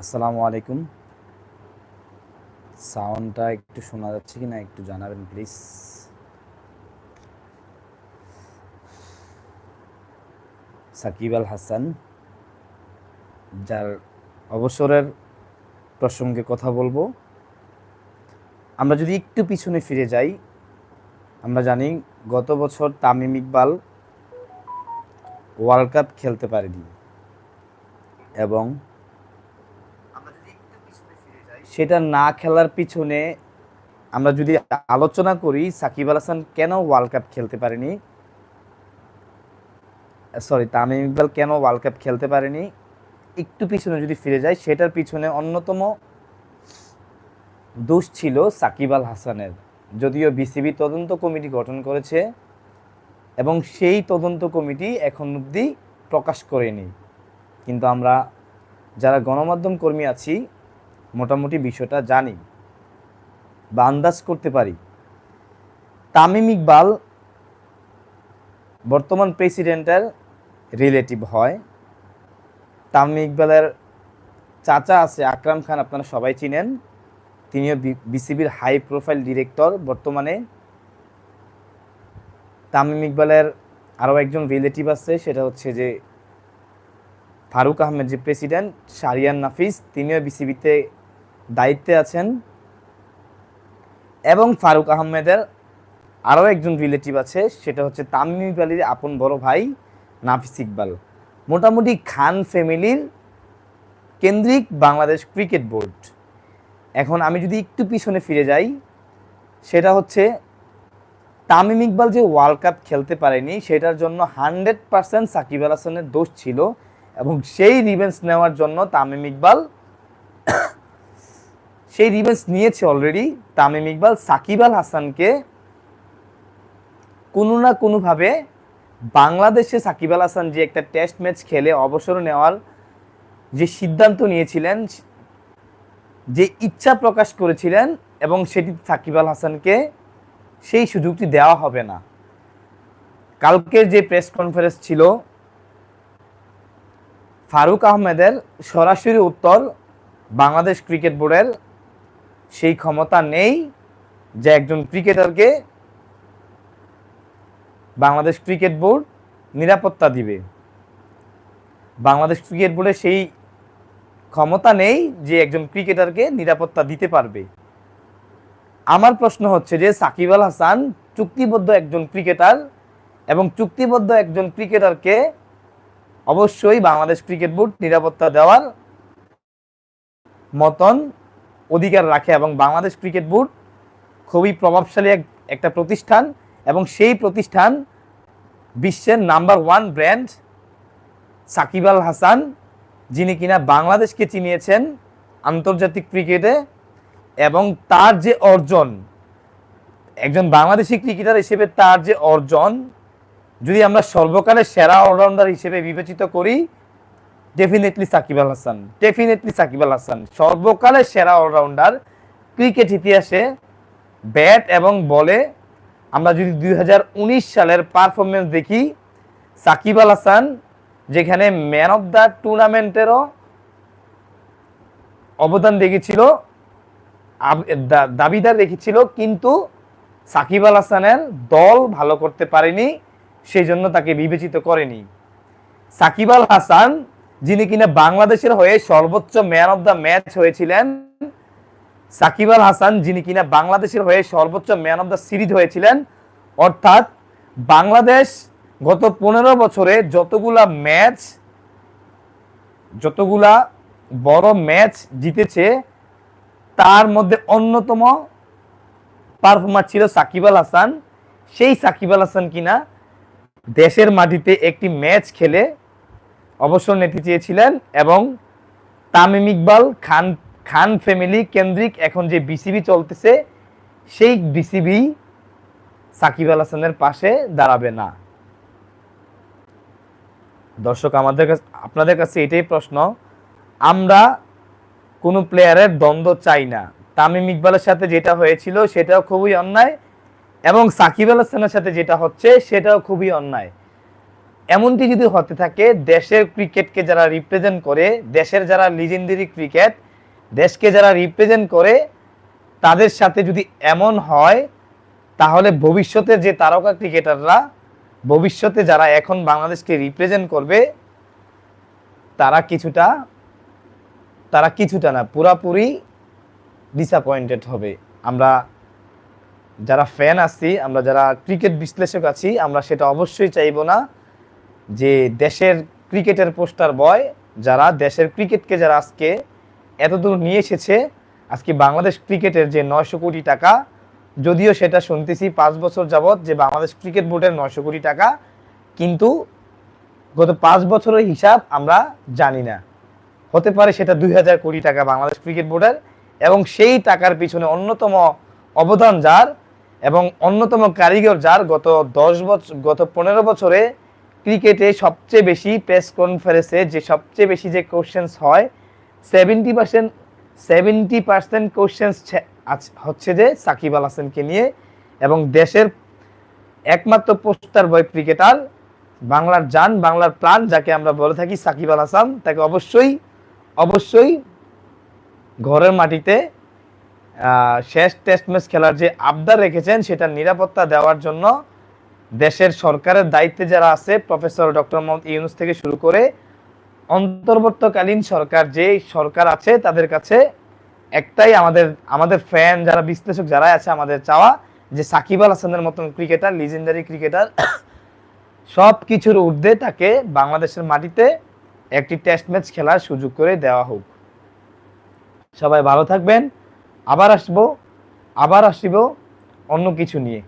আসসালামু আলাইকুম। সাউন্ডটা একটু শোনা যাচ্ছে কি না একটু জানাবেন, প্লিজ। সাকিব আল হাসান, যার অবসরের প্রসঙ্গে কথা বলব। আমরা যদি একটু পিছনে ফিরে যাই, আমরা জানি গত বছর তামিম ইকবাল ওয়ার্ল্ড কাপ খেলতে পারেনি এবং সেটা না খেলার পিছনে আমরা যদি আলোচনা করি, সাকিব আল হাসান কেন ওয়ার্ল্ড কাপ খেলতে পারেনি? সরি তামিম ইকবাল কেন ওয়ার্ল্ড কাপ খেলতে পারেনি? একটু পিছনে যদি ফিরে যায় সেটার পিছনে অন্যতম দোষ ছিল সাকিব আল হাসানের। যদিও বিসিবি তদন্ত কমিটি গঠন করেছে এবং সেই তদন্ত কমিটি এখন অবধি প্রকাশ করেনি। কিন্তু আমরা যারা গণমাধ্যম কর্মী আছি মোটামুটি বিষয়টা জানি বা আন্দাজ করতে পারি। তামিম ইকবাল বর্তমান প্রেসিডেন্টের রিলেটিভ হয়। তামিম ইকবালের চাচা আছে আকরাম খান, আপনারা সবাই চিনেন। তিনিও বিসিবির হাই প্রোফাইল ডিরেক্টর। বর্তমানে তামিম ইকবালের আরও একজন রিলেটিভ আছে, সেটা হচ্ছে যে ফারুক আহমেদ যে প্রেসিডেন্ট, শারিয়ান নাফিস, তিনিও বিসিবিতে দায়িত্বে আছেন এবং ফারুক আহমেদের আরও একজন রিলেটিভ আছে, সেটা হচ্ছে তামিম ইকবালের আপন বড় ভাই নাফিস ইকবাল। মোটামুটি খান ফ্যামিলির কেন্দ্রিক বাংলাদেশ ক্রিকেট বোর্ড এখন আমি যদি একটু পিছনে ফিরে যাই, সেটা হচ্ছে তামিম ইকবাল যে ওয়ার্ল্ড কাপ খেলতে পারেনি, সেটার জন্য হান্ড্রেড পার্সেন্ট সাকিব আল হাসানের দোষ ছিল এবং সেই রিভেন্স নেওয়ার জন্য তামিম ইকবাল সেই রিভেন্স নিয়েছে অলরেডি তামিম ইকবাল, সাকিব আল হাসানকে কোনো না কোনোভাবে বাংলাদেশে সাকিব আল হাসান যে একটা টেস্ট ম্যাচ খেলে অবসর নেওয়ার যে সিদ্ধান্ত নিয়েছিলেন, যে ইচ্ছা প্রকাশ করেছিলেন এবং সেটি সাকিব আল হাসানকে সেই সুযোগটি দেওয়া হবে না। কালকের যে প্রেস কনফারেন্স ছিল, ফারুক আহমেদের সরাসরি উত্তর বাংলাদেশ ক্রিকেট বোর্ডের সেই ক্ষমতা নেই যে একজন ক্রিকেটারকে বাংলাদেশ ক্রিকেট বোর্ড নিরাপত্তা দিবে। বাংলাদেশ ক্রিকেট বোর্ডের সেই ক্ষমতা নেই যে একজন ক্রিকেটারকে নিরাপত্তা দিতে পারবে। আমার প্রশ্ন হচ্ছে যে সাকিব আল হাসান চুক্তিবদ্ধ একজন ক্রিকেটার এবং চুক্তিবদ্ধ একজন ক্রিকেটারকে অবশ্যই বাংলাদেশ ক্রিকেট বোর্ড নিরাপত্তা দেওয়ার মতন অধিকার রাখে এবং বাংলাদেশ ক্রিকেট বোর্ড খুবই প্রভাবশালী এক একটা প্রতিষ্ঠান এবং সেই প্রতিষ্ঠান বিশ্বের number one brand Shakib Al Hasan, যিনি কিনা বাংলাদেশকে চিনিয়েছেন আন্তর্জাতিক ক্রিকেটে এবং তার যে অর্জন, একজন বাংলাদেশি ক্রিকেটার হিসেবে তার যে অর্জন, যদি আমরা সর্বকালের সেরা অলরাউন্ডার হিসেবে বিবেচিত করি ডেফিনেটলি সাকিব আল হাসান ডেফিনেটলি সাকিব আল হাসান। সর্বকালের সেরা অলরাউন্ডার ক্রিকেট ইতিহাসে ব্যাট এবং বলে। আমরা যদি দুই হাজার উনিশ সালের পারফরমেন্স দেখি, সাকিব আল হাসান, যেখানে ম্যান অফ দ্য টুর্নামেন্টেরও অবদান রেখেছিল দাবিদার রেখেছিল, কিন্তু সাকিব আল হাসানের দল ভালো করতে পারেনি, সেই জন্য তাকে বিবেচিত করেনি। সাকিব আল হাসান যিনি কিনা বাংলাদেশের হয়ে সর্বোচ্চ ম্যান অফ দ্য ম্যাচ হয়েছিলেন, সাকিব আল হাসান যিনি কিনা বাংলাদেশের হয়ে সর্বোচ্চ ম্যান অফ দ্য সিরিজ হয়েছিলেন। অর্থাৎ বাংলাদেশ গত পনেরো বছরে যতগুলা ম্যাচ যতগুলা বড় ম্যাচ জিতেছে, তার মধ্যে অন্যতম পারফর্মার ছিল সাকিব আল হাসান। সেই সাকিব আল হাসান কিনা দেশের মাটিতে একটি ম্যাচ খেলে অবসর নিতে চেয়েছিলেন এবং তামিম ইকবাল খান খান ফ্যামিলি কেন্দ্রিক এখন যে বিসিবি চলতেছে, সেই বিসিবি সাকিব আল হাসানের পাশে দাঁড়াবে না। দর্শক, আমাদের কাছে, আপনাদের কাছে এটাই প্রশ্ন, আমরা কোনো প্লেয়ারের দ্বন্দ্ব চাই না। তামিম ইকবালের সাথে যেটা হয়েছিল সেটাও খুবই অন্যায় এবং সাকিব আল হাসানের সাথে যেটা হচ্ছে সেটাও খুবই অন্যায়। এমনটি যদি হতে থাকে, দেশের ক্রিকেটকে যারা রিপ্রেজেন্ট করে, দেশের যারা লিজেন্ডারি ক্রিকেট দেশকে যারা রিপ্রেজেন্ট করে, তাদের সাথে যদি এমন হয়, তাহলে ভবিষ্যতে যে তারকা ক্রিকেটাররা ভবিষ্যতে যারা এখন বাংলাদেশকে রিপ্রেজেন্ট করবে, তারা কিছুটা তারা কিছুটা না, পুরাপুরি ডিসঅ্যাপয়েন্টেড হবে। আমরা যারা ফ্যান আছি, আমরা যারা ক্রিকেট বিশ্লেষক আছি, আমরা সেটা অবশ্যই চাইব না। যে দেশের ক্রিকেটের পোস্টার বয়, যারা দেশের ক্রিকেটকে যারা আজকে এতদূর নিয়ে এসেছে, আজকে বাংলাদেশ ক্রিকেটের যে নয়শো কোটি টাকা, যদিও সেটা শুনতেছি পাঁচ বছর যাবৎ যে বাংলাদেশ ক্রিকেট বোর্ডের নয়শো কোটি টাকা, কিন্তু গত পাঁচ বছরের হিসাব আমরা জানি না। হতে পারে সেটা দুই হাজার কোটি টাকা বাংলাদেশ ক্রিকেট বোর্ডের, এবং সেই টাকার পিছনে অন্যতম অবদান যার, এবং অন্যতম কারিগর যার গত দশ বছর গত পনেরো বছরে ক্রিকেটে সবচেয়ে বেশি প্রেস কনফারেন্সে যে সবচেয়ে বেশি যে কোশ্চেন্স হয় seventy percent seventy percent questions হচ্ছে যে সাকিব আল হাসানকে নিয়ে এবং দেশের একমাত্র পোস্টার বয় ক্রিকেটার বাংলার যান বাংলার প্রাণ যাকে আমরা বলে থাকি সাকিব আল হাসান, তাকে অবশ্যই অবশ্যই ঘরের মাটিতে শেষ টেস্ট ম্যাচ খেলার যে আবদার রেখেছেন সেটা নিরাপত্তা দেওয়ার জন্য দেশের সরকারের দায়িত্বে যারা আছে, প্রফেসর ডক্টর মোহাম্মদ ইউনুস থেকে শুরু করে অন্তর্বর্তকালীন সরকার যে সরকার আছে, তাদের কাছে একটাই আমাদের আমাদের ফ্যান যারা, বিশ্লেষক যারা আছে, আমাদের চাওয়া যে সাকিব আল হাসানের মতন ক্রিকেটার লিজেন্ডারি ক্রিকেটার সব কিছুর ঊর্ধ্বে তাকে বাংলাদেশের মাটিতে একটি টেস্ট ম্যাচ খেলার সুযোগ করে দেওয়া হোক। সবাই ভালো থাকবেন। আবার আসব, আবার আসিব অন্য কিছু নিয়ে।